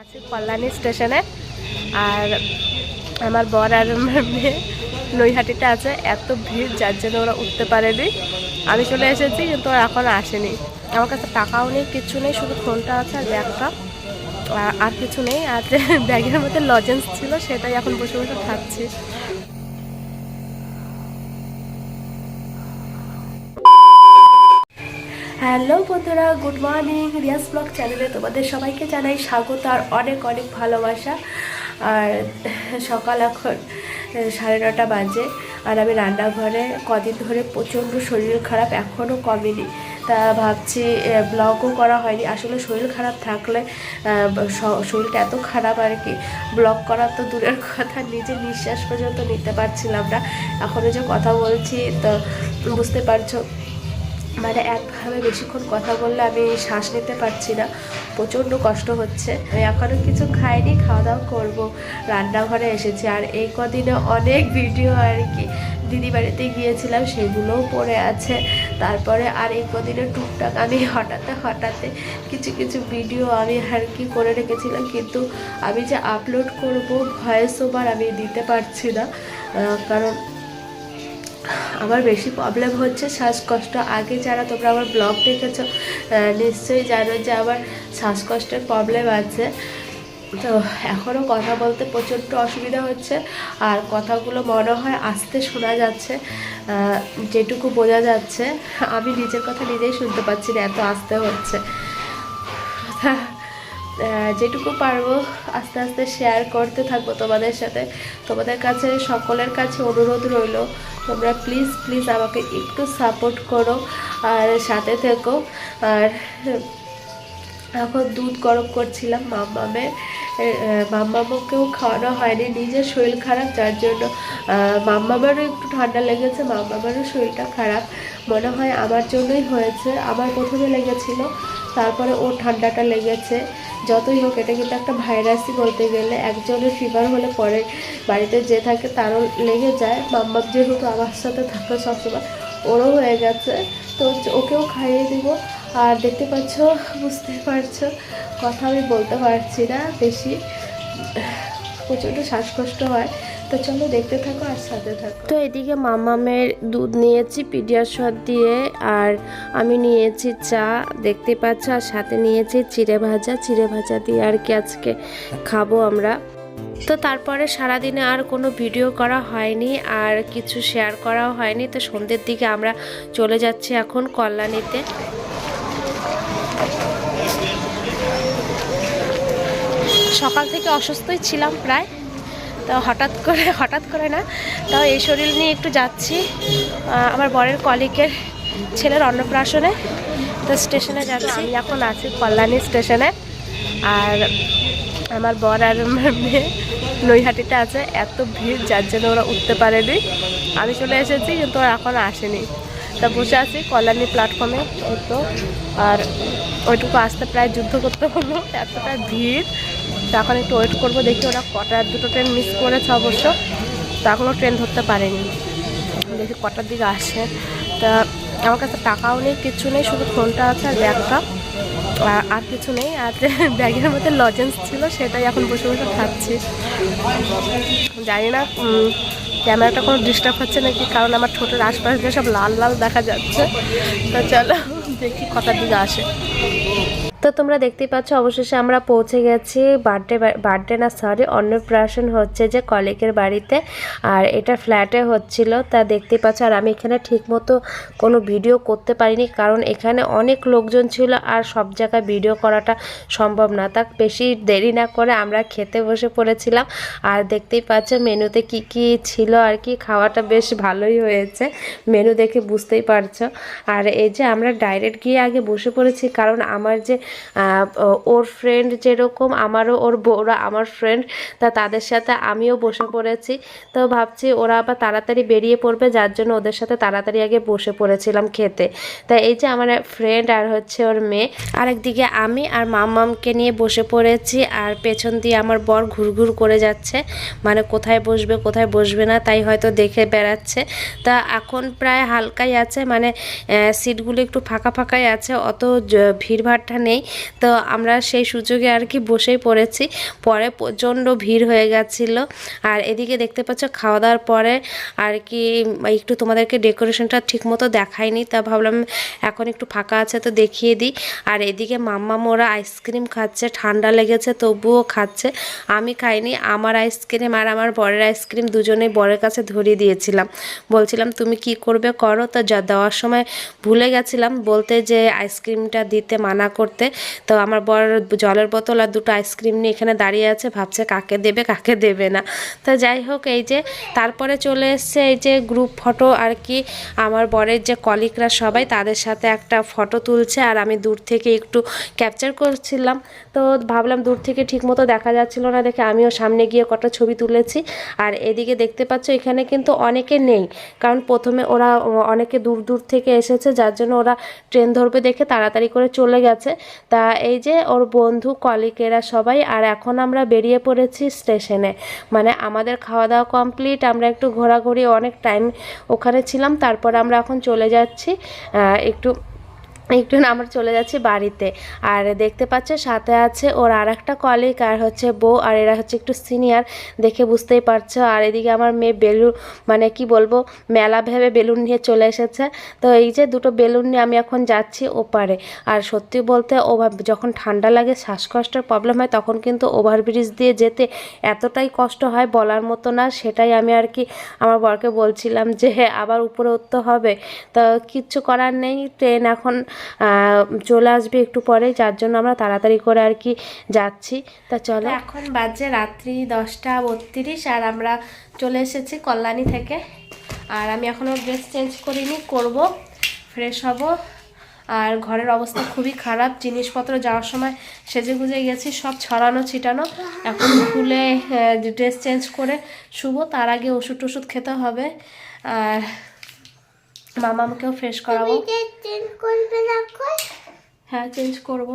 আছি কল্যাণী স্টেশনে। আর আমার বর আর আমার মেয়ে নৈহাটিতে আছে, এত ভিড়, যার জন্য ওরা উঠতে পারেনি। আমি চলে এসেছি, কিন্তু ওরা এখন আসেনি। আমার কাছে টাকাও নেই, কিছু নেই, শুধু ফোনটা আছে আর ব্যাগটা আর- কিছু নেই, আর ব্যাগের মধ্যে লজেন্স ছিল, সেটাই এখন বসে বসে খাচ্ছি। হ্যালো বন্ধুরা, গুড মর্নিং। রিয়াস ব্লগ চ্যানেলে তোমাদের সবাইকে জানাই স্বাগত আর অনেক অনেক ভালোবাসা। আর সকাল এখন সাড়ে নটা বাজে। আর আমি রান্নাঘরে কদিন ধরে প্রচণ্ড শরীর খারাপ, এখনও কমেনি। তা ভাবছি ব্লগও করা হয়নি। আসলে শরীর খারাপ থাকলে শরীরটা এত খারাপ আর কি ব্লগ করা তো দূরের কথা, নিজে নিঃশ্বাস পর্যন্ত নিতে পারছিলাম না। এখনও যে কথা বলছি, তো বুঝতে পারছ মানে একভাবে বেশিক্ষণ কথা বললে আমি শ্বাস নিতে পারছি না। প্রচণ্ড কষ্ট হচ্ছে। আমি এখনও কিছু খাইনি খাওয়া দাওয়া করব। রান্নাঘরে এসেছি আর এই কদিনে অনেক ভিডিও আর কি। দিদি বাড়িতে গিয়েছিলাম, সেগুলোও পড়ে আছে। তারপরে আর এই কদিনে টুকটাক আমি হঠাৎ হঠাৎ কিছু কিছু ভিডিও আমি আর কি করে রেখেছিলাম। কিন্তু আমি যে আপলোড করব, ভয়েস ওভার আমি দিতে পারছি না। কারণ আমার বেশি প্রবলেম হচ্ছে শ্বাসকষ্ট। আগে যারা তোমরা আমার ব্লগ দেখেছ নিশ্চয়ই জানো যে আমার শ্বাসকষ্টের প্রবলেম আছে। তো এখনও কথা বলতে প্রচণ্ড অসুবিধা হচ্ছে আর কথাগুলো মনে হয় আস্তে শোনা যাচ্ছে যেটুকু বোঝা যাচ্ছে। আমি নিজের কথা নিজেই শুনতে পাচ্ছি না এত আস্তে হচ্ছে। আহ, যেটুকু পারব আস্তে আস্তে শেয়ার করতে থাকব তোমাদের সাথে। তোমাদের কাছে, সকলের কাছে অনুরোধ রইল, তোমরা প্লিজ প্লিজ আমাকে একটু সাপোর্ট করো আর সাথে থেকো। আর এখন দুধ গরম করছিলাম মাম্মামের। মাম্মামকেও খাওয়ানো হয়নি। নিজের শরীর খারাপ, যার জন্য মাম্মামেরও একটু ঠান্ডা লেগেছে, মাম্মামেরও শরীরটা খারাপ। মনে হয় আমার জন্যই হয়েছে। আমার প্রথমে লেগেছিল, তারপরে ওর ঠান্ডাটা লেগেছে। যতই হোক, এটা কিন্তু একটা ভাইরাসই বলতে গেলে। একজনের ফিভার হলে পরে বাড়িতে যে থাকে তারও লেগে যায়। মাম্মাম যেহেতু আমার সাথে থাকে সবসময়, ওরও হয়ে গেছে। তো ওকেও খাইয়ে দিব। আর দেখতে পাচ্ছ, বুঝতে পারছ, কথা আমি বলতে পারছি না, বেশি প্রচণ্ড শ্বাসকষ্ট হয়। তো চলো দেখতে থাকো আর সাথে থাকো। তো এদিকে মামামের দুধ নিয়েছি পিডিয়াশর দিয়ে, আর আমি নিয়েছি চা, দেখতে পাচ্ছ, আর সাথে নিয়েছি চিড়ে ভাজা। চিড়ে ভাজা দিয়ে আর কি আজকে খাব আমরা। তো তারপরে সারাদিনে আর কোনো ভিডিও করা হয়নি, আর কিছু শেয়ার করাও হয়নি। তো সন্ধ্যের দিকে আমরা চলে যাচ্ছি এখন কল্যাণীতে। সকাল থেকে অসুস্থই ছিলাম প্রায়। তো হঠাৎ করে হঠাৎ করে না, তাও এই শরীর নিয়ে একটু যাচ্ছি। আমার বরের কলিকের ছেলের অন্নপ্রাশনে, তো স্টেশনে যাচ্ছি। আমি এখন আছি কল্যাণী স্টেশনে। আর আমার বর আর আমার মেয়ে নৈহাটিতে আছে। এত ভিড়, যার জন্য ওরা উঠতে পারেনি। আমি চলে এসেছি, কিন্তু ওরা এখন আসেনি। তা বসে আছি কল্যাণী প্ল্যাটফর্মে তো, আর ওইটুকু আসতে প্রায় যুদ্ধ করতে হলো। এতটা ভিড়। তো এখন একটু ওয়েট করব, দেখি ওরা কটার দুটো ট্রেন মিস করেছে অবশ্য, তো এখনও ট্রেন ধরতে পারেনি। দেখি কটার দিকে আসে। তা আমার কাছে টাকাও নেই, কিছু নেই, শুধু ফোনটা আছে আর ব্যাগটা আর- আর কিছু নেই, আর ব্যাগের মধ্যে লজেন্স ছিল, সেটাই এখন বসে বসে খাচ্ছি। জানি না ক্যামেরাটা কোনো ডিস্টার্ব হচ্ছে নাকি, কারণ আমার ঠোঁটের আশপাশ দিয়ে সব লাল লাল দেখা যাচ্ছে। তো চলো, দেখি কটার দিকে আসে। তো তোমরা দেখতেই পাচ্ছ, অবশেষে আমরা পৌঁছে গেছি বার্থডে বার্থডে না সরি অন্নপ্রাশন হচ্ছে যে কলিকের বাড়িতে আর এটা ফ্ল্যাটে হচ্ছিল, তা দেখতেই পাচ্ছ। আর আমি এখানে ঠিকমতো কোনো ভিডিও করতে পারিনি কারণ এখানে অনেক লোকজন ছিল আর সব জায়গায় ভিডিও করাটা সম্ভব না। তা বেশি দেরি না করে আমরা খেতে বসে পড়েছিলাম আর দেখতেই পাচ্ছ মেনুতে কি কি ছিল আর কি। খাওয়াটা বেশ ভালোই হয়েছে, মেনু দেখে বুঝতেই পারছ। আর এই যে আমরা ডাইরেক্ট গিয়ে আগে বসে পড়েছি কারণ আমার যে ওর ফ্রেন্ড যেরকম, আমারও ওর ওরা আমার ফ্রেন্ড তা তাদের সাথে আমিও বসে পড়েছি। তো ভাবছি ওরা আবার তাড়াতাড়ি বেরিয়ে পড়বে, যার জন্য ওদের সাথে তাড়াতাড়ি আগে বসে পড়েছিলাম খেতে। তা এই যে আমার ফ্রেন্ড আর হচ্ছে ওর মেয়ে, আরেকদিকে আমি আর মামামকে নিয়ে বসে পড়েছি আর পেছন দিয়ে আমার বর ঘুরঘুর করে যাচ্ছে। মানে কোথায় বসবে কোথায় বসবে না, তাই হয়তো দেখে বেড়াচ্ছে। তা এখন প্রায় হালকাই আছে মানে সিটগুলো একটু ফাঁকা ফাঁকাই আছে, অত ভিড়ভাড়টা নেই। নেই তো আমরা সেই সুযোগে আর কি বসেই পড়েছি। পরে প্রচণ্ড ভিড় হয়ে গেছিল। আর এদিকে দেখতে পাচ্ছ খাওয়া দাওয়ার পরে আর কি একটু তোমাদেরকে ডেকোরেশনটা ঠিক মতো দেখায়নি তা ভাবলাম এখন একটু ফাঁকা আছে তো দেখিয়ে দিই। আর এদিকে মাম্মা মোরা আইসক্রিম খাচ্ছে, ঠান্ডা লেগেছে তবুও খাচ্ছে। আমি খাইনি, আমার আইসক্রিম আর আমার বরের আইসক্রিম দুজনেই বরের কাছে ধরিয়ে দিয়েছিলাম। বলছিলাম, তুমি কি করবে করো? তো যা দেওয়ার সময় ভুলে গেছিলাম বলতে যে আইসক্রিমটা দিতে মানা করতে। তো আমার বর জলের বোতল আর দুটো আইসক্রিম নিয়ে এখানে দাঁড়িয়ে আছে, ভাবছে কাকে দেবে কাকে দেবে না। তো যাই হোক, এই যে তারপরে চলে এসছে এই যে গ্রুপ ফটো আর কি, আমার বরের যে কলিগরা সবাই তাদের সাথে একটা ফটো তুলছে আর আমি দূর থেকে একটু ক্যাপচার করছিলাম। তো ভাবলাম দূর থেকে ঠিকমতো দেখা যাচ্ছিল না দেখে আমিও সামনে গিয়ে কটা ছবি তুলেছি। আর এদিকে দেখতে পাচ্ছ এখানে কিন্তু অনেকে নেই, কারণ প্রথমে ওরা অনেকে দূর দূর থেকে এসেছে, যার জন্য ওরা ট্রেন ধরবে দেখে তাড়াতাড়ি করে চলে গেছে। তা এই যে ওর বন্ধু কলিকেরা সবাই, আর এখন আমরা বেরিয়ে পড়েছি স্টেশনে। মানে আমাদের খাওয়া দাওয়া কমপ্লিট, আমরা একটু ঘোরাঘুরি, অনেক টাইম ওখানে ছিলাম, তারপর আমরা এখন চলে যাচ্ছি একটু একটু আমরা চলে যাচ্ছি বাড়িতে। আর দেখতে পাচ্ছ সাথে আছে ওর আর একটা কলিগ আর হচ্ছে বউ, আর এরা হচ্ছে একটু সিনিয়র দেখে বুঝতেই পারছ। আর এদিকে আমার মেয়ে বেলুন মানে কি বলব, মেলা ভেবে বেলুন নিয়ে চলে এসেছে। তো এই যে দুটো বেলুন নিয়ে আমি এখন যাচ্ছি ওপারে। আর সত্যি বলতে ওভার যখন ঠান্ডা লাগে, শ্বাসকষ্টের প্রবলেম হয়, তখন কিন্তু ওভারব্রিজ দিয়ে যেতে এতটাই কষ্ট হয় বলার মতো না। সেটাই আমি আর কি আমার বরকে বলছিলাম যে আবার উপরে উঠতে হবে। তো কিচ্ছু করার নেই। ট্রেন এখন চলে আসবে একটু পরে, যার জন্য আমরা তাড়াতাড়ি করে আর কি যাচ্ছি। তা চলো। এখন বাজে রাত্রি দশটা বত্রিশ, আর আমরা চলে এসেছি কল্যাণী থেকে। আর আমি এখনও ড্রেস চেঞ্জ করিনি, করব ফ্রেশ হব। আর ঘরের অবস্থা খুবই খারাপ, জিনিসপত্র যাওয়ার সময় সেজে গুজে গেছি, সব ছড়ানো ছিটানো। এখন খুলে ড্রেস চেঞ্জ করে শুভ তার আগে ওষুধ টষুধ খেতে হবে। আর মামাকেও ফ্রেশ করাবো। হ্যাঁ চেঞ্জ করব।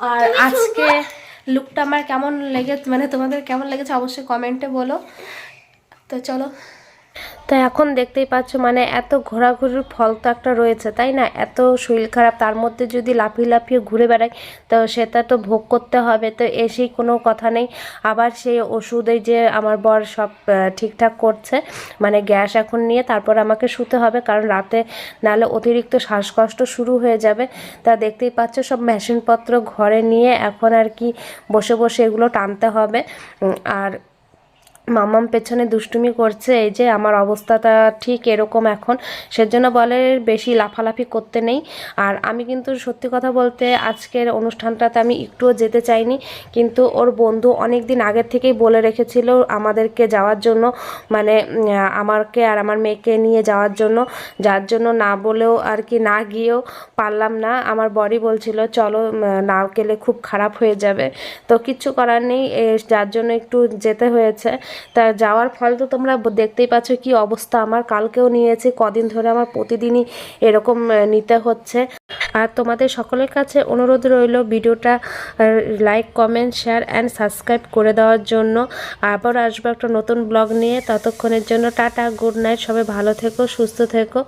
আর আজকে লুকটা আমার কেমন লেগেছে মানে তোমাদের কেমন লেগেছে অবশ্যই কমেন্টে বলো। তো চলো। তো এখন দেখতেই পাচ্ছ মানে এত ঘোরাঘুরির ফল তো একটা রয়েছে, তাই না? এত শরীর খারাপ, তার মধ্যে যদি লাফিয়ে লাফিয়ে ঘুরে বেড়াই, তো সেটা তো ভোগ করতে হবে, তো এসেই কোনো কথা নেই। আবার সেই ওষুধে যে আমার বর সব ঠিকঠাক করছে মানে গ্যাস এখন নিয়ে তারপর আমাকে শুতে হবে, কারণ রাতে নাহলে অতিরিক্ত শ্বাসকষ্ট শুরু হয়ে যাবে। তা দেখতেই পাচ্ছ, সব মেশিনপত্র ঘরে নিয়ে এখন আর কি বসে বসে এগুলো টানতে হবে। আর মামাম পেছনে দুষ্টুমি করছে, এই যে আমার অবস্থাটা ঠিক এরকম এখন। সেজন্য বলে বেশি লাফালাফি করতে নেই। আর আমি কিন্তু সত্যি কথা বলতে আজকের অনুষ্ঠানটাতে আমি একটুও যেতে চাইনি। কিন্তু ওর বন্ধু অনেক দিন আগের থেকেই বলে রেখেছিল আমাদেরকে যাওয়ার জন্য মানে আমাকে আর আমার মেয়েকে নিয়ে যাওয়ার জন্য। যার জন্য না বলেও আর কি না গিয়েও পারলাম না। আমার বডি বলছিল, চলো না গেলে খুব খারাপ হয়ে যাবে। তো কিচ্ছু করার নেই যার জন্য একটু যেতে হয়েছে। তা যাওয়ার ফল তো তোমরা দেখতেই পাচ্ছ কি অবস্থা আমার কালকেও নিয়েছি, কদিন ধরে আমার প্রতিদিনই এরকম নিতে হচ্ছে। আর তোমাদের সকলের কাছে অনুরোধ রইল ভিডিওটা like comment share and subscribe করে দেওয়ার জন্য। আবার আসব একটা নতুন ব্লগ নিয়ে। ততক্ষণের জন্য টাটা গুড নাইট সবাই ভালো থেকো, সুস্থ থেকো।